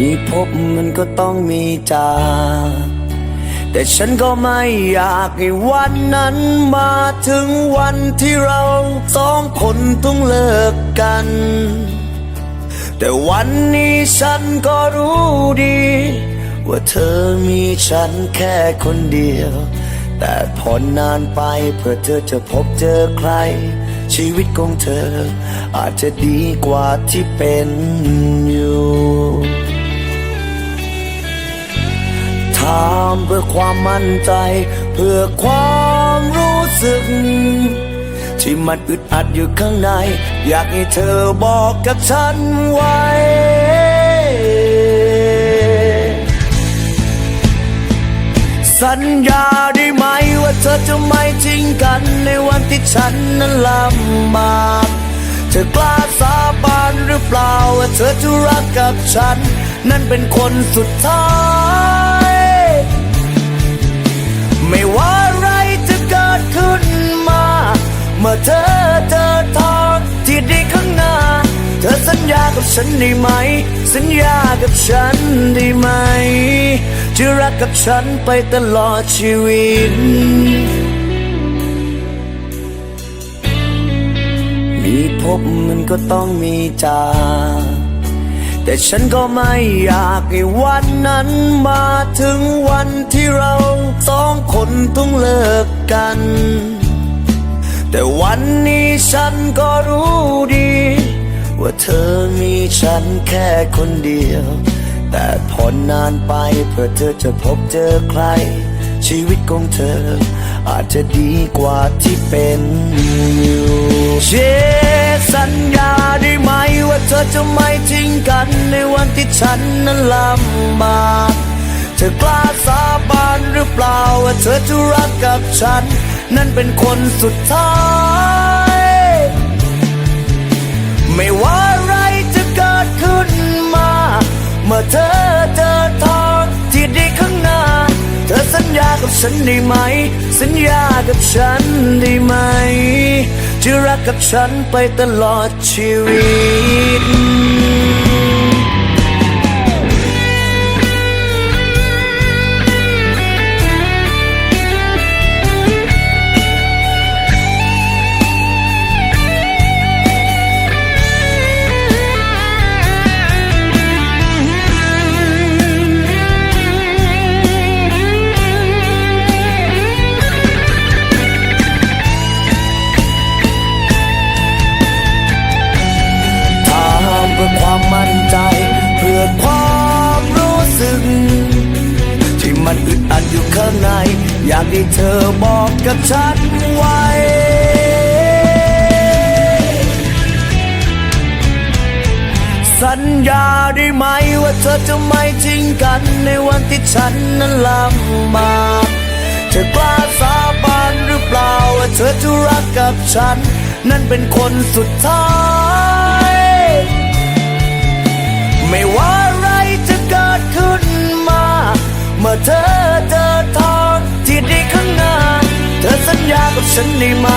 มีพบมันก็ต้องมีจากแต่ฉันก็ไม่อยากให้วันนั้นมาถึงวันที่เราสองคนต้องเลิกกัน แต่วันนี้ฉันก็รู้ดี ว่าเธอมีฉันแค่คนเดียว แต่พอนานไปเพื่อเธอจะพบเจอใคร ชีวิตของเธออาจจะดีกว่าที่เป็นอยู่ ถามเพื่อความมั่นใจ เพื่อความรู้สึก ที่มันอึดอัดอยู่ข้างใน อยากให้เธอบอกกับฉันไว้ สัญญาได้ไหมว่าเธอจะไม่ทิ้งกันในวันที่ฉันนั้นลำบากเธอกล้าสาบานหรือเปล่าว่าเธอจะรักกับฉัน นั่นเป็นคนสุดท้าย กับฉันได้ไหม สัญญากับฉันได้ไหม จะรักกับฉันไปตลอดชีวิต มีพบมันก็ต้องมีจากแต่ฉันก็ไม่อยากให้วันนั้นมาถึงวันที่เราสองคนต้องเลิกกัน แต่วันนี้ฉันก็รู้ดี ว่าเธอมีฉันแค่คนเดียว แต่พอนานไปเพื่อเธอจะพบเจอใคร ชีวิตของเธอ อาจจะดีกว่าที่เป็นอยู่เชสัญญาได้ไหมว่าเธอจะไม่ทิ้งกันในวันที่ฉันนั้นลำบากเธอกล้าสาบานหรือเปล่าว่าเธอจะรักกับฉัน นั่นเป็นคนสุดท้าย ไม่ว่าอะไรจะเกิดขึ้นมา เมื่อเธอเจอทางที่ดีข้างหน้า เธอสัญญากับฉันได้ไหม สัญญากับฉันได้ไหมจะรักกับฉันไปตลอดชีวิต อยากให้เธอบอกกับฉันไว้สัญญาได้ไหมว่าเธอจะไม่ทิ้งกันในวันที่ฉันนั้นลำบากเธอกล้าสาบานหรือเปล่าว่าเธอจะรักกับฉัน นั่นเป็นคนสุดท้าย ไม่ว่าอะไรจะเกิดขึ้นมา เมื่อเธอ ฉันได้ไหม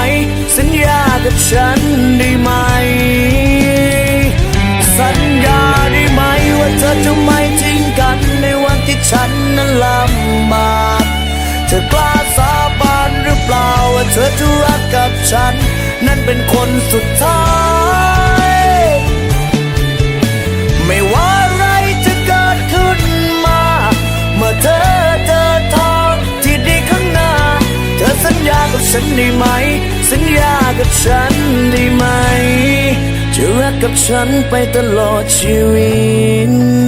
สัญญากับฉันได้ไหม สัญญาได้ไหมว่าเธอจะไม่ทิ้งกันในวันที่ฉันนั้นลำบากเธอกล้าสาบานหรือเปล่าว่าเธอจะรักกับฉัน นั่นเป็นคนสุดท้าย ฉันได้ไหม จะรักกับฉันไปตลอดชีวิต